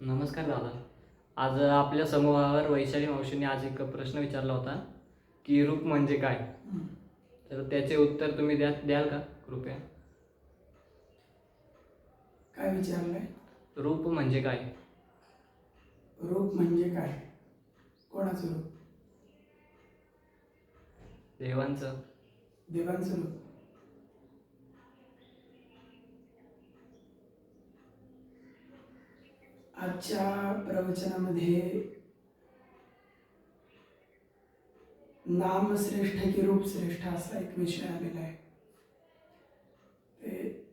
नमस्कार दादा. आज आपल्या समूहावर वैशाली मावशींनी आज एक प्रश्न विचारला होता की रूप म्हणजे काय? तर त्याचे उत्तर तुम्ही द्या द्याल का? कृपया. काय विचारलंय? रूप म्हणजे काय? रूप म्हणजे काय? कोणाचं रूप? देवांचं. देवांचं रूप. आजच्या प्रवचनामध्ये नाम श्रेष्ठ की रूप श्रेष्ठ असा एक विषय आलेला आहे. ते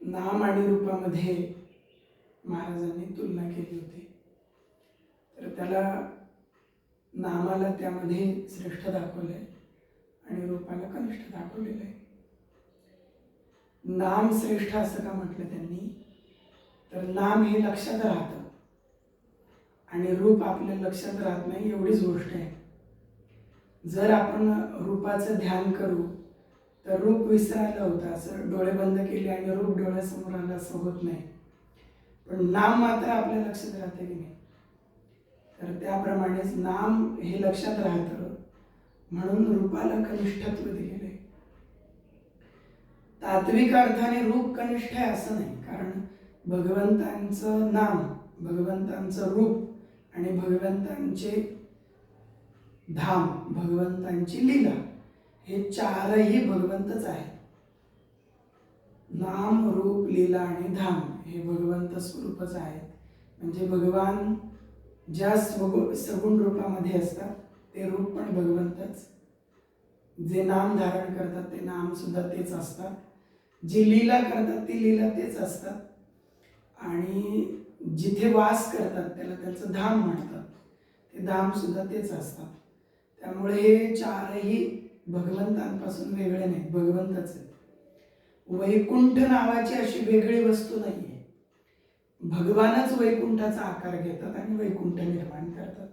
नाम आणि रूपामध्ये महाराजांनी तुलना केली होती. तर त्याला नामाला त्यामध्ये श्रेष्ठ दाखवलंय आणि रूपाला कनिष्ठ दाखवलेलं आहे. नाम श्रेष्ठ असं का म्हटलं त्यांनी? तर नाम हे लक्षात राहतं. आणि रूप आपल्या लक्षात राहत नाही एवढीच गोष्ट आहे. जर आपण रूपाचं ध्यान करू तर रूप विसरायला होतं. असं डोळे बंद केले आणि रूप डोळ्यासमोर आलं असं होत नाही. पण नाम मात्र आपल्या लक्षात राहते की नाही? तर त्याप्रमाणेच नाम हे लक्षात राहतं. म्हणून रूपाला कनिष्ठत्व दिलेलं आहे. तात्विक अर्थाने रूप कनिष्ठ आहे असं नाही. कारण भगवंतांचं नाम भगवंतांचं रूप आणि भगवंतांचे धाम भगवंतांची लीला हे चारही भगवंतच आहेत. नाम रूप लीला आणि धाम हे भगवंत स्वरूपच आहेत. म्हणजे भगवान ज्या स्वगु सगुण रूपामध्ये असतात ते रूप पण भगवंतच. जे नाम धारण करतात ते नाम सुद्धा तेच असतात. जी लीला करतात ती लीला तेच असतात. आणि जिथे वास करतात त्याला त्याचं धाम म्हणतात. ते धाम सुद्धा तेच असतात. त्यामुळे हे चारही भगवंतांपासून वेगळे नाहीत भगवंतच आहेत. वैकुंठ नावाची अशी वेगळी वस्तू नाही आहे भगवानच वैकुंठाचा आकार घेतात आणि वैकुंठ निर्माण करतात.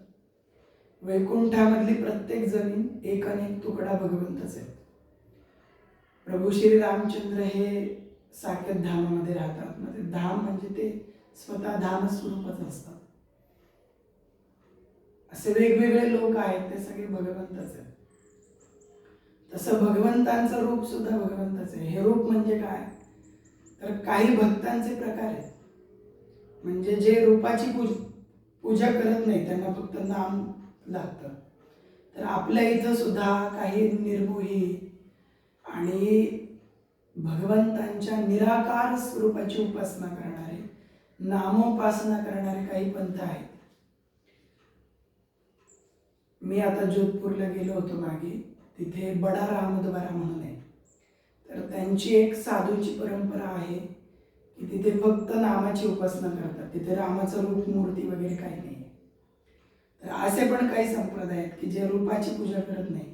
वैकुंठामधली प्रत्येक जमीन एक अनेक तुकडा भगवंतच आहे प्रभू श्री रामचंद्र हे साकेत धामामध्ये राहतात. मग ते धाम म्हणजे ते स्वतः धाम स्वरूपच असतात. असे वेगवेगळे लोक आहेत ते सगळे भगवंतच आहेत. तसं भगवंतांचं रूप सुद्धा भगवंतच आहे. हे रूप म्हणजे काय? तर काही भक्तांचे प्रकार आहेत. म्हणजे जे रूपाची पूज पूजा करत नाही त्यांना फक्त नाम लागतं. तर आपल्या इथं सुद्धा काही निर्मोही आणि भगवंतांच्या निराकार स्वरूपाची उपासना करणारे नामोपासना करणारे काही पंथ आहेत. मी आता जोधपूरला गेलो होतो मागे. तिथे बडा रामद्वारा म्हणून आहे. तर त्यांची एक साधूची परंपरा आहे की तिथे फक्त नामाची उपासना करतात. तिथे रामाचं रूप मूर्ती वगैरे काही नाही. तर असे पण काही संप्रदाय आहेत की जे रूपाची पूजा करत नाही.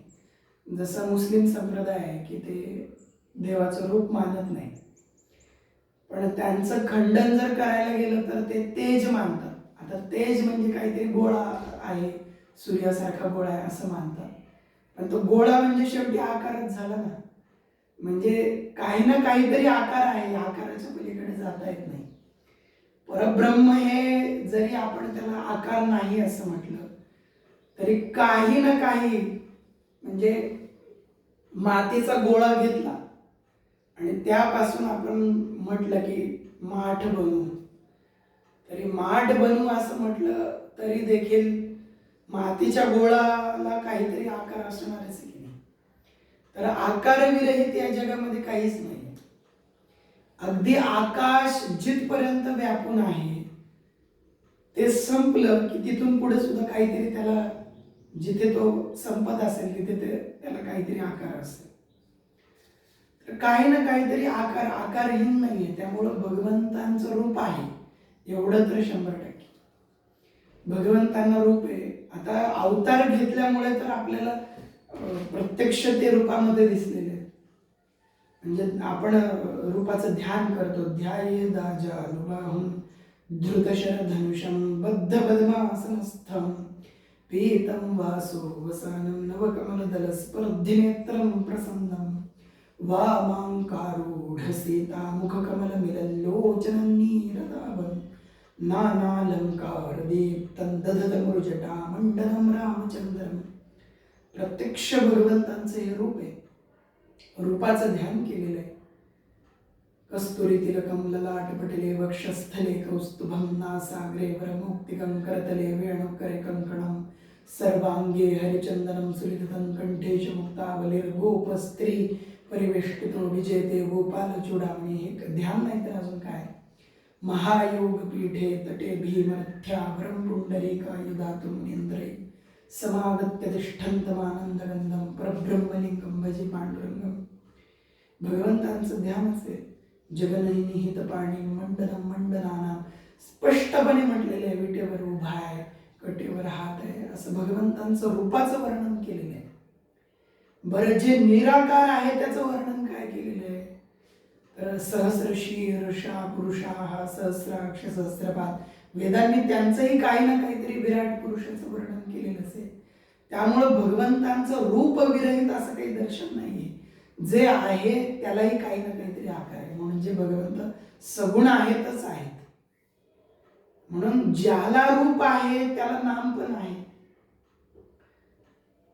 जसं मुस्लिम संप्रदाय आहे की ते देवाचं रूप मानत नाही. पण त्यांचं खंडन जर करायला गेलं तर ते तेज मानतात. आता तेज म्हणजे काहीतरी गोळा आहे सूर्यासारखा गोळा आहे असं मानतात. पण तो गोळा म्हणजे शेवटी आकारच झाला ना. म्हणजे काही ना काहीतरी आकार आहे या आकाराच्या पलीकडे जाता येत नाही. परब्रह्म हे जरी आपण त्याला आकार नाही असं म्हटलं तरी काही ना काही म्हणजे मातीचा गोळा घेतला. आणि त्यापासून आपण म्हटलं की माठ बनू तरी माठ बनवू असं म्हटलं तरी देखील मातीच्या गोळाला काहीतरी आकार असणारच की नाही? तर आकारविरहित या जगामध्ये काहीच नाही. अगदी आकाश जिथपर्यंत व्यापून आहे ते संपलं की तिथून पुढे सुद्धा काहीतरी त्याला जिथे तो संपत असेल तिथे ते त्याला काहीतरी आकार असेल. काही ना काहीतरी आकार आकारहीन नाहीये. त्यामुळं भगवंतांचं रूप आहे. एवढं तर शंभर टक्के. भगवंतांना रूप आहे. आता अवतार घेतल्यामुळे तर आपल्याला प्रत्यक्ष ते रूपामध्ये दिसलेले म्हणजे आपण रूपाचं ध्यान करतो. ध्याय दाजा लुबाहुम धृतशर धनुषम बद्ध पद्मासनस्थम पीतम वासो वसानं नवकमलदल प्रसन्नम। प्रसन्नं वामाङ्कारूढ सीता मुखकमल मिलल्लोचनं नीरदाभं नानालंकार दीप्तं दधतमृजटा मंडलम रामचंद्रम प्रत्यक्ष भगवंतांचं हे रूप आहे रूपाचं ध्यान केलेलं आहे कस्तुरी तिलकं ललाटपटले वक्षस्थले कौस्तुभं नासाग्रे वरमुक्तिकं करतले वेणुकरे कङ्कणं सर्वांगे हरिचन्दनं सुलितं कंठे च मुक्तावलिर्गोपस्त्री परिवेष्टितो विजेते गोपाल चूडामणी हे ध्यान नाही तर अजून काय? महायोग पीठे तटे भीमरथ्या वरं पुंडरीकायुधातुं समागत्य तिष्ठंतमानंदगंधम परब्रह्मलिंगम भजे पांडुरंगम भगवंतांचं ध्यान असेल जगनैनिहित पाणी मंडलम मंडलाना स्पष्टपणे म्हटलेले आहे विटेवर उभा आहे कटेवर हात आहे असं भगवंतांचं रूपाचं वर्णन केलेलं आहे. बरं जे निराकार आहे त्याचं वर्णन काय केलेलं आहे? तर सहस्रशी शीर्षा पुरुषा हा सहस्राक्ष सहस्रपाद. वेदांनी त्यांचंही काही ना काहीतरी विराट पुरुषाचं वर्णन केलेलं असेल त्यामुळं भगवंतांचं रूप विरहित असं काही दर्शन नाहीये. जे आहे त्यालाही काही ना काहीतरी आकार आहे. म्हणजे भगवंत सगुण आहेतच आहेत. म्हणून ज्याला रूप आहे त्याला नाम पण आहे.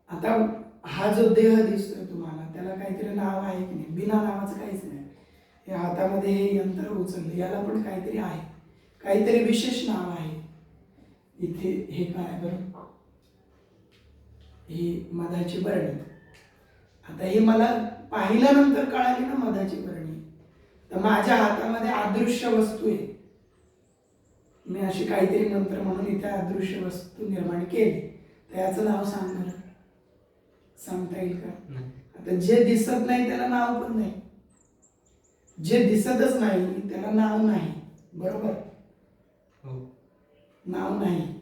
आता हा जो देह दिसतोय तुम्हाला त्याला काहीतरी नाव आहे की नाही? बिना नावाचं काहीच नाही. हे हातामध्ये हे यंत्र उचललं याला पण काहीतरी आहे. काहीतरी विशेष नाव आहे. इथे हे काय बरं? ही मधाची बरणी. आता हे मला पाहिल्यानंतर कळाली ना मधाची बरणी. तर माझ्या हातामध्ये अदृश्य वस्तू आहे. मी अशी काहीतरी मंत्र म्हणून इथे अदृश्य वस्तू निर्माण केली. तर याचं नाव सांग बरं. सांगता येईल का. आता जे दिसत नाही त्याला नाव पण नाही. जे दिसतच नाही त्याला नाव नाही. बरोबर? हो. नाव नाही.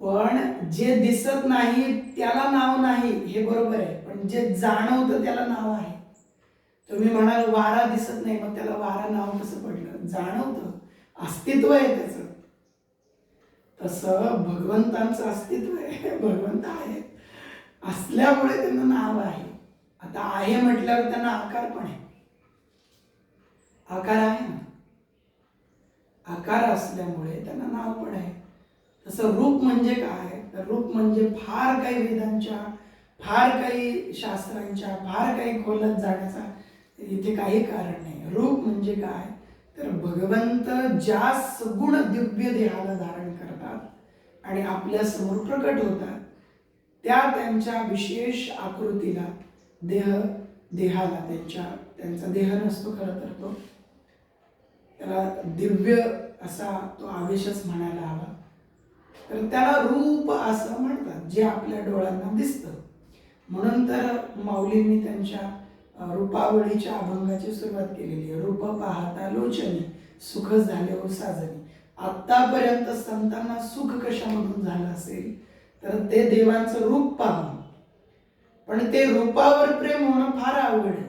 पण जे दिसत नाही त्याला नाव नाही हे बरोबर आहे. पण जे जाणवतं त्याला नाव आहे. तुम्ही म्हणाल वारा दिसत नाही. मग त्याला वारा नाव कसं पडलं? जाणवतं. अस्तित्व आहे त्याचं. तसं भगवंतांचं अस्तित्व आहे. भगवंत आहे असल्यामुळे त्यांना नाव आहे. आता आहे म्हटल्यावर त्यांना आकार पण आहे. आकार आहे ना? आकार असल्यामुळे त्यांना नाव पण आहे. तसं रूप म्हणजे काय? तर रूप म्हणजे फार काही वेदांच्या फार काही शास्त्रांच्या फार काही खोलत जाण्याचा इथे काही कारण नाही. रूप म्हणजे काय? तर भगवंत ज्या सगुण दिव्य देहाला धारण करतात आणि आपल्यासमोर प्रकट होतात त्या त्यांच्या विशेष आकृतीला देह देहाला त्यांच्या त्यांचा देह नसतो खरं तर तो. त्याला दिव्य असा तो आवेशच म्हणायला हवा. तर त्याला रूप असं म्हणतात जे आपल्या डोळ्यांना दिसतं. म्हणून तर माऊलींनी त्यांच्या रूपावळीच्या अभंगाची सुरुवात केलेली आहे. रूप पाहता लोचनी सुख झाले हो साजनी. आत्तापर्यंत संतांना सुख कशामधून झालं असेल? तर ते देवांचं रूप पाहू पण ते रूपावर प्रेम होणं फार अवघड आहे.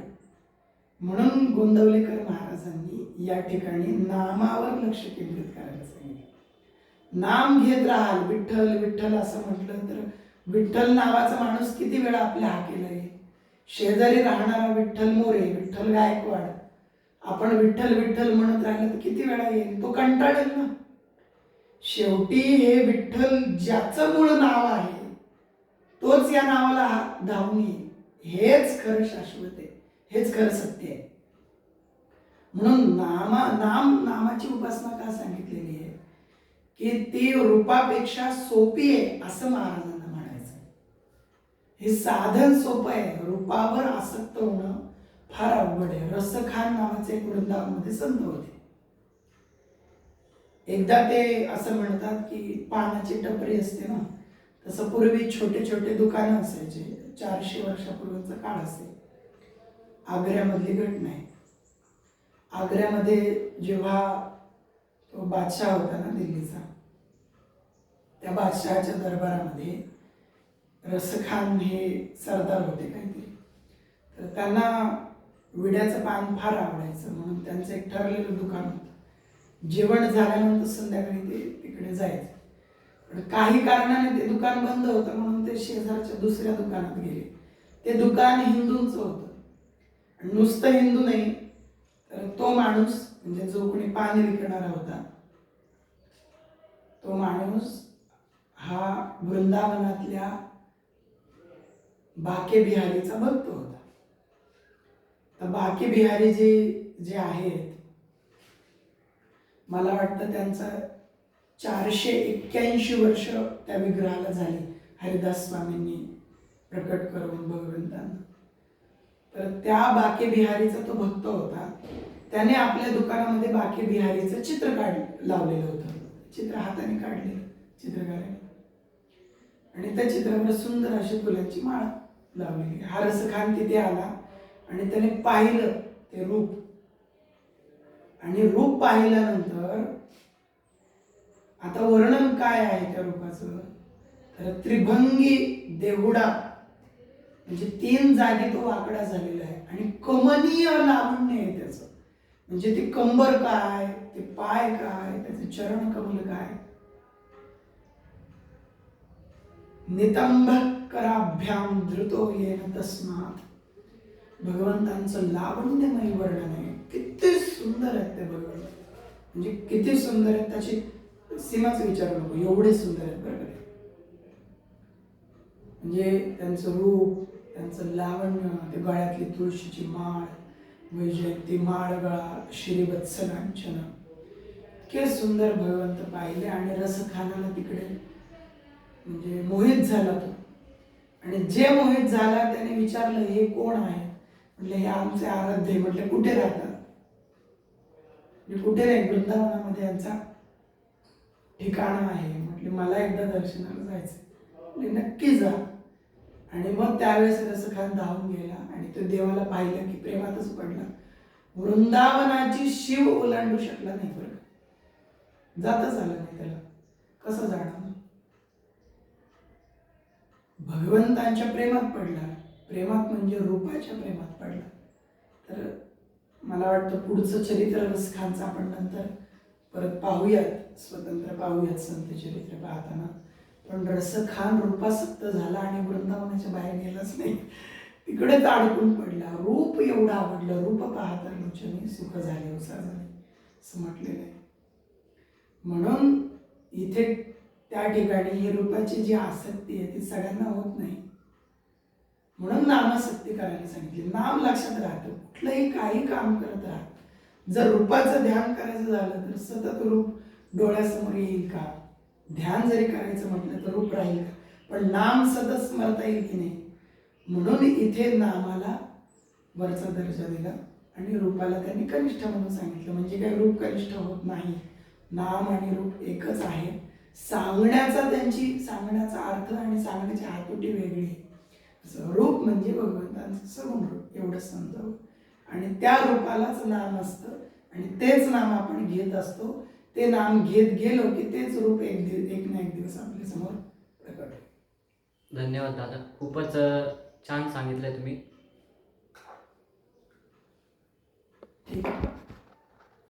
म्हणून गोंदवलेकर महाराजांनी या ठिकाणी नामावर लक्ष केंद्रित करायला सांगितलं. नाम घेत राहाल विठ्ठल विठ्ठल असं म्हटलं तर विठ्ठल नावाचा माणूस किती वेळा आपल्या हाकेला येईल? शेजारी राहणारा विठ्ठल मोरे विठ्ठल गायकवाड. आपण विठ्ठल विठ्ठल म्हणत राहिलं तर किती वेळा येईल? तो कंटाळेल ना. शेवटी हे विठ्ठल ज्याचं मूळ नाव आहे तोच या नावाला धावून येईल. हेच खरं शाश्वत आहे. हेच खरं सत्य आहे. म्हणून नामा नाम नामाची उपासना का सांगितलेली आहे? की ती रूपापेक्षा सोपी आहे असं महाराजांना म्हणायचं हे साधन सोपं आहे. रूपावर आसक्त होणं फार अवघड आहे. रसखान नावाचे एक वृंदावनमध्ये संत होते. एकदा ते असं म्हणतात की पानाची टपरी असते ना तसं पूर्वी छोटे छोटे दुकानं असायचे. चारशे वर्षापूर्वीचा काळ असेल. आग्र्यामधली घटना आहे. आग्र्यामध्ये जेव्हा तो बादशाह होता ना दिल्लीचा त्या बादशहाच्या दरबारामध्ये रसखान हे सरदार होते काहीतरी. तर त्यांना विड्याचं पान फार आवडायचं म्हणून त्यांचं एक ठरलेलं दुकान होतं. जेवण झाल्यानंतर संध्याकाळी ते तिकडे जायचे. पण काही कारणाने ते दुकान बंद होतं म्हणून ते शेजारच्या दुसऱ्या दुकानात गेले. ते दुकान हिंदूंचं होतं. आणि नुसतं हिंदू नाही तर तो माणूस म्हणजे जो कोणी पाणी विकणारा होता तो माणूस हा वृंदावनातल्या बाके बिहारीचा भक्त होता. तर बाके बिहारी जे जे आहेत मला वाटतं त्यांचा चारशे एक्क्याऐंशी वर्ष त्या विग्रहाला झाली. हरिदास स्वामींनी प्रकट करून भगवंतांना. तर त्या बाके बिहारीचा तो भक्त होता. त्याने आपल्या दुकानामध्ये बाके बिहारीचं चित्र काढ लावलेलं होतं. चित्र हाताने काढलेलं चित्रकाराने आणि त्या चित्रावर सुंदर अशी फुलांची माळ लावलेली. हारस रसखान तिथे आला आणि त्याने पाहिलं ते रूप. आणि रूप पाहिल्यानंतर आता वर्णन काय आहे त्या रूपाचं? तर त्रिभंगी देहुडा. म्हणजे तीन जागी तो वाकडा झालेला आहे. आणि कमनीय लावण्य आहे त्याचं. म्हणजे ते कंबर काय ते पाय काय त्याचे चरण कमल काय? नितंभ कराभ्याम धृतो येन तस्मात. भगवंतांचं लावण्यमय वर्णन आहे. किती सुंदर आहेत ते भगवंत म्हणजे किती सुंदर आहेत त्याची सीमाच विचारू नको एवढे सुंदर आहेत प्रकारे म्हणजे त्यांचं रूप त्यांचं लावण्य ते गळ्यातली तुळशीची माळ वैजयंती माळ गळा श्रीवत्सनांचन इतके सुंदर भगवंत पाहिले आणि रसखानाला तिकडे म्हणजे मोहित झाला तो. आणि जे मोहित झाला त्याने विचारलं हे कोण आहे? म्हटलं हे आमचे आराध्य म्हटलं कुठे राहतात? म्हणजे कुठे नाही वृंदावनामध्ये यांचा ठिकाण आहे. म्हटले मला एकदा दर्शनाला जायचं म्हटले नक्की जा. आणि मग त्यावेळेस रसखान धावून गेला आणि तो देवाला पाहिलं की प्रेमातच पडला. वृंदावनाची शिव ओलांडू शकला नाही बरं का. आलं नाही त्याला. कसं जाणार? भगवंतांच्या प्रेमात पडला. प्रेमात म्हणजे रूपाच्या प्रेमात पडला. तर मला वाटतं पुढचं चरित्र रसखानचं आपण नंतर परत पाहूयात स्वतंत्र पाहूयात संत चरित्र पाहताना. पण रसखान रूपासक्त झाला आणि वृंदावनाच्या बाहेर गेलाच नाही. तिकडेच अडकून पडला. रूप एवढं आवडलं. रूप पाहता लोचनी सुख झाले उसा झाले असं म्हटलेलं आहे. म्हणून इथे त्या ठिकाणी ही रूपाची जी आसक्ती आहे ती सगळ्यांना होत नाही. म्हणून नामासक्ती करायला सांगितली. नाम लक्षात राहतं. कुठलंही काही काम करत राहतं. जर रूपाचं ध्यान करायचं झालं तर सतत रूप डोळ्यासमोर येईल का? ध्यान जरी करायचं म्हटलं तर रूप राहील का? पण नाम सतत स्मरता येईल की नाही? म्हणून इथे नामाला वरचा दर्जा दिला आणि रूपाला त्यांनी कनिष्ठ म्हणून सांगितलं. म्हणजे काय? रूप कनिष्ठ होत नाही. नाम आणि रूप एकच आहे. सांगण्याचा त्यांची सांगण्याचा अर्थ आणि सांगण्याची हातोटी वेगळी आहे. रूप म्हणजे भगवंतांचं सगुण रूप. एवढंच समजावं. आणि त्या रूपालाच नाम असतं. आणि तेच नाम आपण घेत असतो. ते नाम घेत गेलो की तेच रूप एक दिव एक ना एक दिवस आपल्यासमोर प्रकट. धन्यवाद दादा. खूपच छान सांगितलं तुम्ही. ठीक आहे.